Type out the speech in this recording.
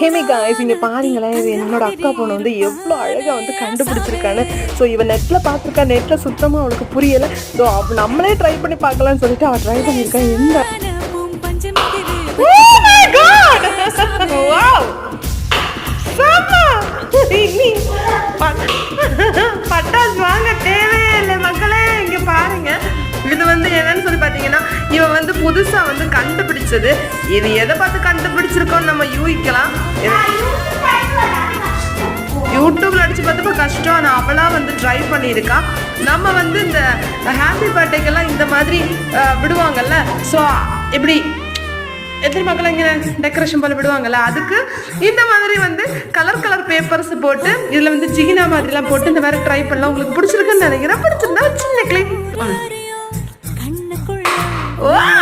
ஹேமே guys இங்கே பாருங்களேன் இது என்னோட அக்கா பொண்ணு வந்து எவ்வளோ அழகாக வந்து கண்டுபிடிச்சிருக்கான்னு. ஸோ இவன் நெட்டில் பார்த்துருக்கா நெட்ல சுத்தமாக அவளுக்கு புரியலை. ஸோ அவ நம்மளே ட்ரை பண்ணி பார்க்கலான்னு சொல்லிட்டு அவள் ட்ரை பண்ணியிருக்கா எந்த oh பட்டாசு வாங்க தேவையே இல்லை மக்களே இங்க பாருங்க. இது வந்து என்னன்னு இவன் வந்து கண்டுபிடிச்சது. இது எதை பார்த்து கண்டுபிடிச்சிருக்கோம்னு நம்ம யூகிக்கலாம். யூடியூப்ல அடிச்சு பார்த்தப்ப கஷ்டம். ஆனால் அவளா வந்து ட்ரை பண்ணியிருக்கா. நம்ம வந்து இந்த ஹாப்பி பர்த்டேக்கெல்லாம் இந்த மாதிரி விடுவாங்கல்ல. ஸோ இப்படி எத்தனை மக்கள் இங்கே டெக்கரேஷன் போல விடுவாங்கல்ல? அதுக்கு இந்த மாதிரி வந்து கலர் கலர் பேப்பர்ஸ் போட்டு இதில் வந்து ஜிகினா மாதிரிலாம் போட்டு இந்த மாதிரி ட்ரை பண்ணலாம். உங்களுக்கு பிடிச்சிருக்குன்னு நினைக்கிறேன். பிடிச்சிருந்தா சின்ன கிளிக் Wow!